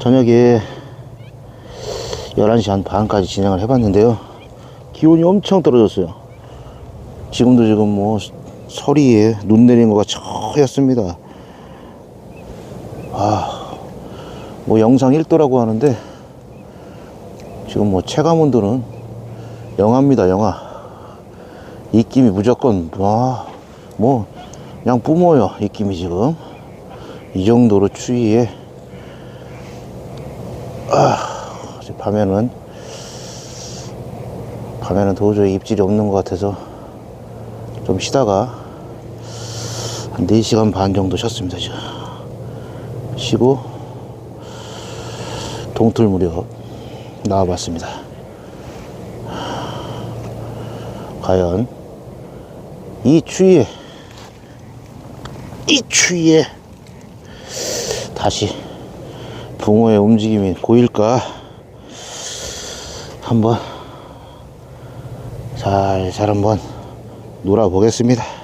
저녁에 11시 한 반까지 진행을 해봤는데요. 기온이 엄청 떨어졌어요. 지금도 지금 뭐 서리에 눈 내린 거가 처였습니다. 아, 뭐 영상 1도라고 하는데 지금 뭐 체감 온도는 영하입니다, 영하. 입김이 무조건 와, 뭐 그냥 뿜어요, 입김이 지금. 이 정도로 추위에 아, 이제 밤에는 밤에는 도저히 입질이 없는 것 같아서 좀 쉬다가 한 4시간 반 정도 쉬었습니다 지금. 쉬고 동틀 무렵 나와봤습니다. 과연 이 추위에 이 추위에 다시 붕어의 움직임이 보일까 한번 살살 한번 놀아 보겠습니다.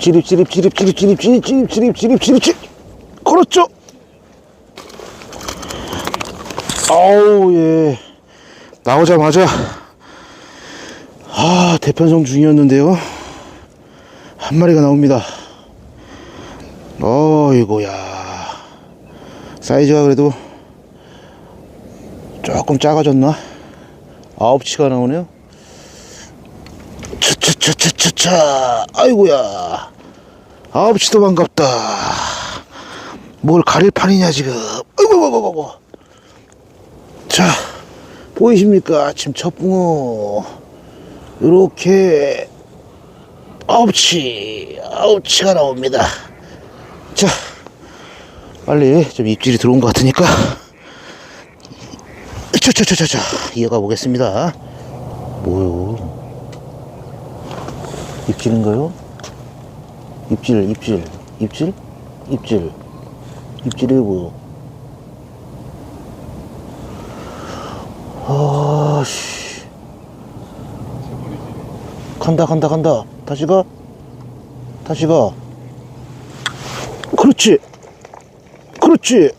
입질 입질 입질 입질 입질 입질 입질 입질 입질 입질 입질 그렇죠 아우 예 나오자마자 아 대편성 중이었는데요 한 마리가 나옵니다 어이고야 사이즈가 그래도 조금 작아졌나 아홉치가 나오네요 차차차차차차 아이고야. 아홉치도 반갑다. 뭘 가릴 판이냐 지금. 아이고 아이고 아이고 자 보이십니까? 아침 첫 붕어. 요렇게 아홉치 아홉치가 나옵니다. 자 빨리 좀 입질이 들어온 것 같으니까. 차차차차차 이어가 보겠습니다. 뭐요 입질인가요? 입질, 입질, 입질, 입질, 입질이 뭐요? 아, 씨. 간다, 간다, 간다. 다시 가. 다시 가. 그렇지. 그렇지.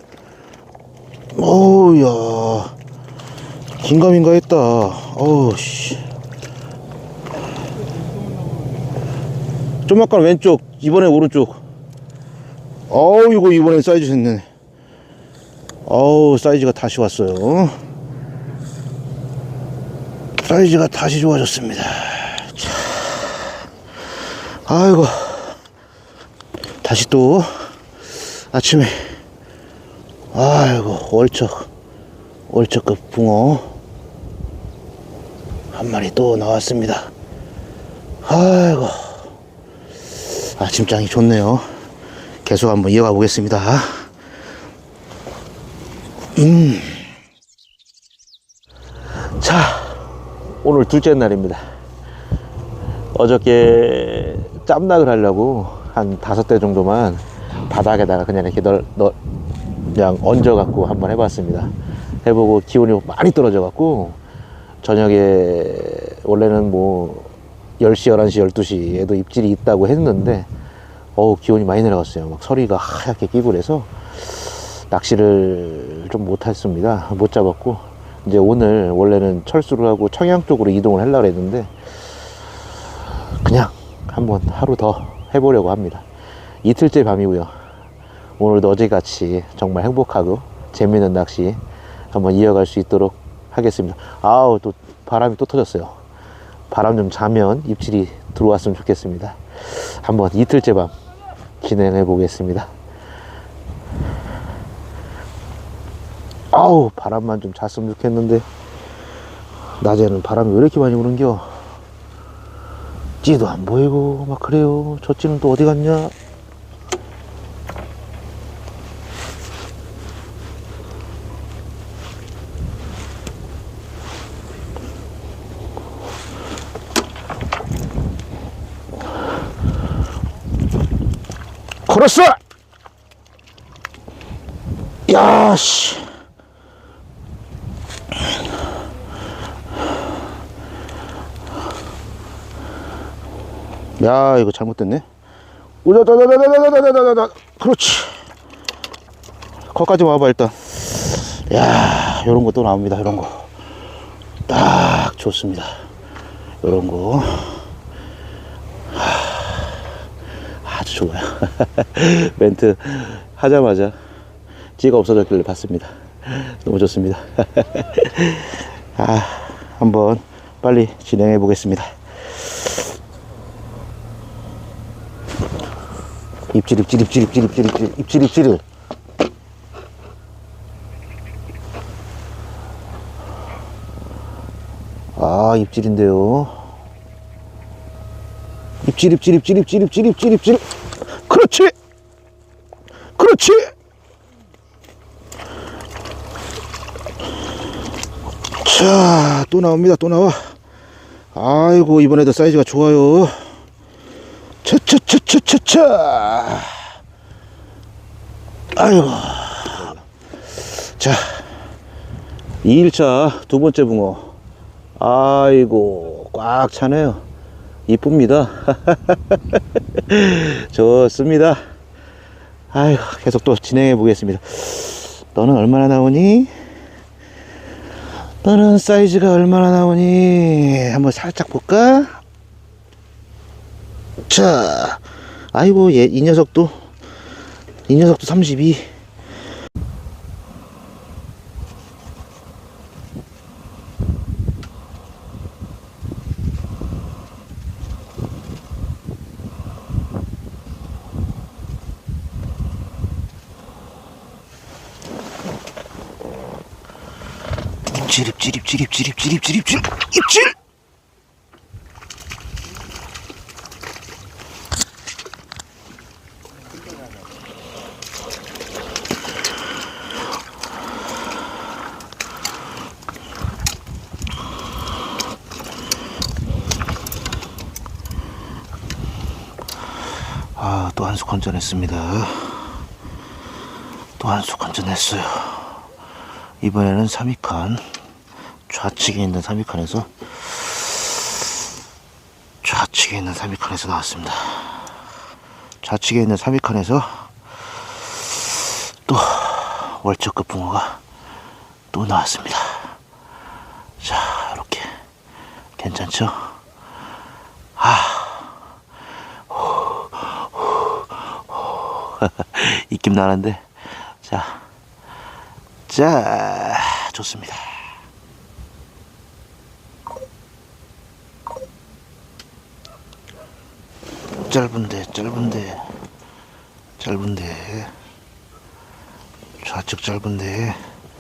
어우, 야. 긴가민가 했다. 어우, 씨. 좀 아까 왼쪽 이번에 오른쪽. 어우 이거 이번에 사이즈 됐네. 어우 사이즈가 다시 왔어요. 사이즈가 다시 좋아졌습니다. 자. 아이고. 다시 또 아침에. 아이고 월척 월척급 붕어. 한 마리 또 나왔습니다. 아이고 아침장이 좋네요. 계속 한번 이어가 보겠습니다. 음. 자, 오늘 둘째 날입니다. 어저께 짬낙을 하려고 한 다섯 대 정도만 바닥에다가 그냥 이렇게 널, 널, 그냥 얹어갖고 한번 해봤습니다. 해보고 기온이 많이 떨어져갖고 저녁에 원래는 뭐 10시, 11시, 12시에도 입질이 있다고 했는데, 어우, 기온이 많이 내려갔어요. 막 서리가 하얗게 끼고 그래서 낚시를 좀 못했습니다. 못 잡았고, 이제 오늘 원래는 철수를 하고 청양 쪽으로 이동을 하려고 했는데, 그냥 한번 하루 더 해보려고 합니다. 이틀째 밤이고요. 오늘도 어제같이 정말 행복하고 재미있는 낚시 한번 이어갈 수 있도록 하겠습니다. 아우, 또 바람이 또 터졌어요. 바람 좀 자면 입질이 들어왔으면 좋겠습니다. 한번 이틀째 밤 진행해 보겠습니다. 아우 바람만 좀 잤으면 좋겠는데 낮에는 바람이 왜 이렇게 많이 부는겨? 찌도 안 보이고 막 그래요. 저 찌는 또 어디 갔냐? 크로스! 야, 씨. 야, 이거 잘못됐네. 우다다다다다다다다다다. 그렇지. 거기까지 와봐, 일단. 야, 요런 거또 나옵니다, 이런 거. 딱 좋습니다. 요런 거. 하, 아주 좋아요. 멘트 하자마자 찌가 없어졌길래 봤습니다. 너무 좋습니다. 아, 한번 빨리 진행해 보겠습니다. 입질, 입질, 입질, 입질, 입질, 입질, 입질, 입질. 아, 입질인데요. 입질, 입질, 입질, 입질, 입질, 입질, 입질. 그렇지! 그렇지! 자, 또 나옵니다. 또 나와. 아이고, 이번에도 사이즈가 좋아요. 차차차차차차. 아이고. 자, 2일차 두 번째 붕어. 아이고, 꽉 차네요. 이쁩니다. 좋습니다. 아이고, 계속 또 진행해 보겠습니다. 너는 얼마나 나오니? 너는 사이즈가 얼마나 나오니? 한번 살짝 볼까? 자, 아이고, 얘, 이 녀석도, 이 녀석도 32. 입질, 입질, 입질, 입질, 입질, 입질, 입질, 입질! 아, 또 한 수 건져냈습니다. 또 한 수 건져냈어요. 이번에는 3위칸 좌측에 있는 3위칸에서 좌측에 있는 3위칸에서 나왔습니다. 좌측에 있는 3위칸에서 또 월척급 붕어가 또 나왔습니다. 자, 이렇게 괜찮죠? 아, 입김 나는데 자. 자, 좋습니다. 짧은데, 짧은데, 짧은데, 좌측 짧은데,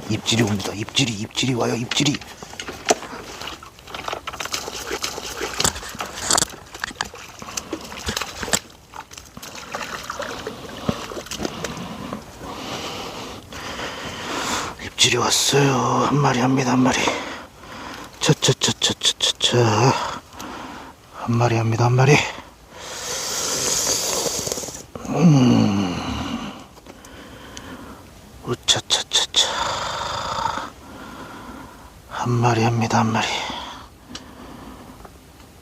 입질이 옵니다. 입질이, 입질이 와요, 입질이. 입질이 왔어요. 한 마리 합니다, 한 마리. 차차차차차차차. 한 마리 합니다, 한 마리. 음. 우차차차차. 한 마리 합니다, 한 마리.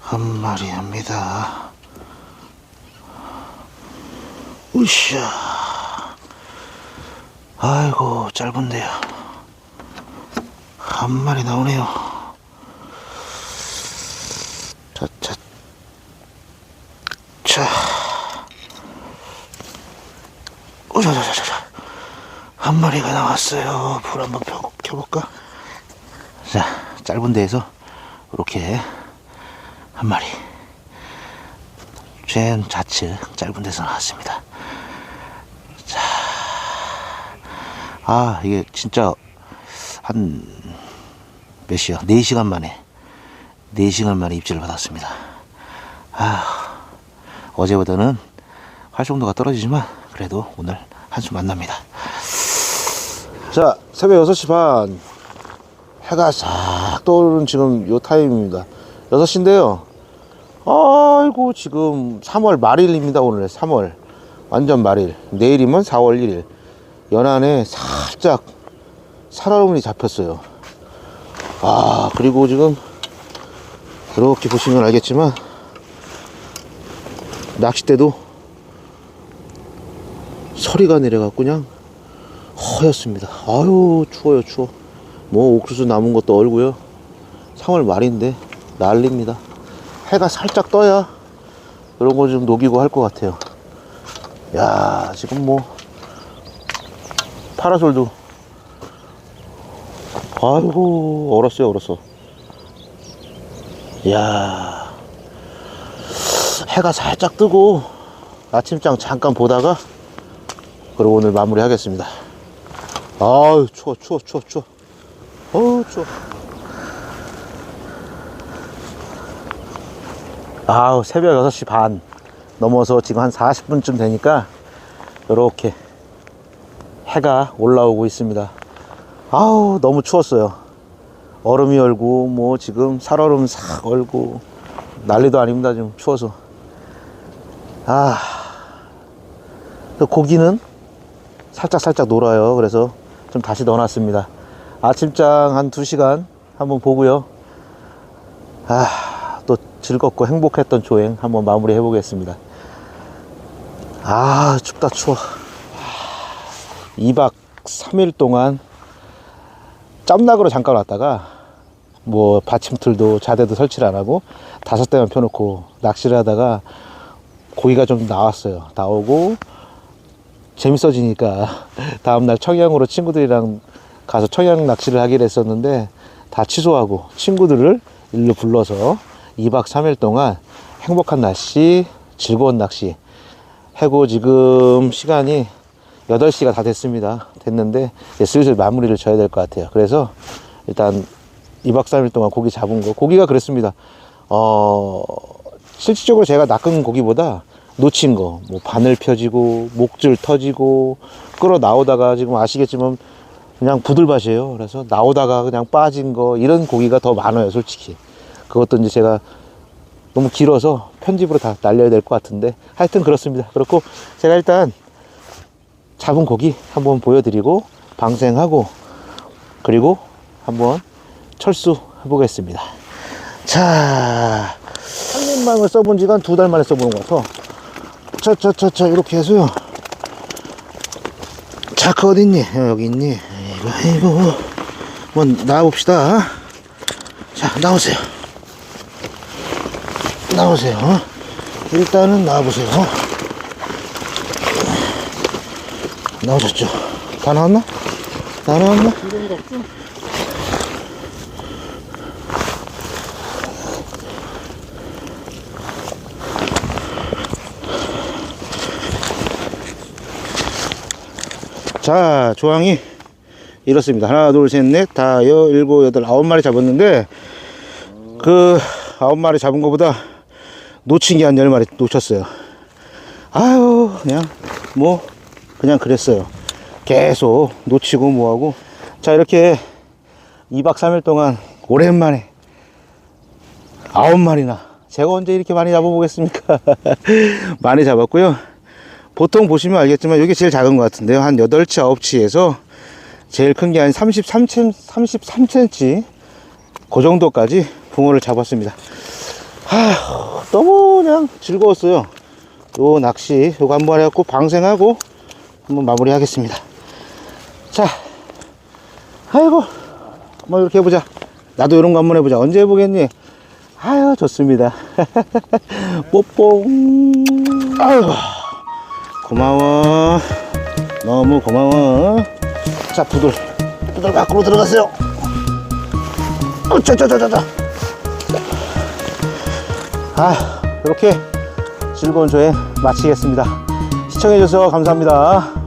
한 마리 합니다. 으쌰. 아이고, 짧은데요. 한 마리 나오네요. 자, 자, 자. 오자자자자. 한 마리가 나왔어요. 불 한번 켜, 켜볼까? 자, 짧은 데에서 이렇게 한 마리. 쟨 좌측 짧은 데서 나왔습니다. 아, 이게 진짜 한 몇 시야? 4시간 만에 4시간 만에 입질을 받았습니다. 아, 어제보다는 활성도가 떨어지지만 그래도 오늘 한수 만납니다. 자, 새벽 6시 반 해가 싹 떠오르는 지금 요 타임입니다. 6시인데요. 아이고 지금 3월 말일입니다 오늘 3월 완전 말일. 내일이면 4월 1일. 연안에 살짝 살얼음이 잡혔어요. 아, 그리고 지금 이렇게 보시면 알겠지만 낚싯대도 서리가 내려갖고 그냥 허였습니다. 아유, 추워요, 추워. 뭐 옥수수 남은 것도 얼고요. 3월 말인데 난립니다. 해가 살짝 떠야 이런 거 좀 녹이고 할 것 같아요. 야, 지금 뭐 파라솔도 아이고 얼었어요, 얼었어. 야, 해가 살짝 뜨고 아침장 잠깐 보다가 그리고 오늘 마무리 하겠습니다. 아유, 추워, 추워, 추워, 추워. 어우, 추워. 아우, 새벽 6시 반 넘어서 지금 한 40분쯤 되니까 이렇게 해가 올라오고 있습니다. 아우, 너무 추웠어요. 얼음이 얼고, 뭐 지금 살얼음 싹 얼고, 난리도 아닙니다. 지금 추워서. 아, 그 고기는 살짝 살짝 놀아요. 그래서 좀 다시 넣어놨습니다. 아침장 한 2시간 한번 보고요. 아, 또 즐겁고 행복했던 조행 한번 마무리 해보겠습니다. 아, 춥다, 추워. 2박 3일 동안 짬낙으로 잠깐 왔다가 뭐 받침틀도 자대도 설치를 안 하고 다섯 대만 펴놓고 낚시를 하다가 고기가 좀 나왔어요. 나오고 재밌어지니까 다음날 청양으로 친구들이랑 가서 청양 낚시를 하기로 했었는데 다 취소하고 친구들을 일로 불러서 2박 3일 동안 행복한 낚시, 즐거운 낚시 해고 지금 시간이 8시가 다 됐습니다. 됐는데 이제 슬슬 마무리를 져야 될 것 같아요. 그래서 일단 2박 3일 동안 고기 잡은 거 고기가 그랬습니다. 어, 실질적으로 제가 낚은 고기보다 놓친 거, 뭐 바늘 펴지고 목줄 터지고 끌어 나오다가 지금 아시겠지만 그냥 부들밭이에요. 그래서 나오다가 그냥 빠진 거 이런 고기가 더 많아요, 솔직히. 그것도 이제 제가 너무 길어서 편집으로 다 날려야 될 것 같은데 하여튼 그렇습니다. 그렇고 제가 일단 잡은 고기 한번 보여드리고 방생하고 그리고 한번 철수 해보겠습니다. 자, 한입망을 써본 지가 한 두 달 만에 써보는 것 같아. 자, 자, 자, 자, 이렇게 해서요. 자크 어디 있니? 어, 여기 있니? 이거, 이거. 한번 나와봅시다. 자, 나오세요. 나오세요. 일단은 나와보세요. 나오셨죠? 다 나왔나? 다 나왔나? 자, 조항이 이렇습니다. 하나, 둘, 셋, 넷, 다, 여, 일곱, 여덟, 아홉 마리 잡았는데, 그, 아홉 마리 잡은 것보다 놓친 게 한 열 마리 놓쳤어요. 아유, 그냥, 뭐, 그냥 그랬어요. 계속 놓치고 뭐하고. 자, 이렇게 2박 3일 동안 오랜만에 아홉 마리나. 제가 언제 이렇게 많이 잡아보겠습니까? 많이 잡았고요. 보통 보시면 알겠지만 이게 제일 작은 것 같은데요. 한 8치, 9치에서 제일 큰 게 한 33cm, 33cm 그 정도까지 붕어를 잡았습니다. 하, 너무 그냥 즐거웠어요. 요 낚시 요거 한번 해갖고 방생하고 한번 마무리 하겠습니다. 자, 아이고, 뭐 이렇게 해보자. 나도 이런 거 한번 해보자. 언제 해보겠니? 아유, 좋습니다. 뽀뽕. 아이고. 고마워. 너무 고마워. 자, 부들. 부들 밖으로 들어가세요. 어쩌쩌쩌쩌쩌. 아, 이렇게 즐거운 조행 마치겠습니다. 시청해주셔서 감사합니다.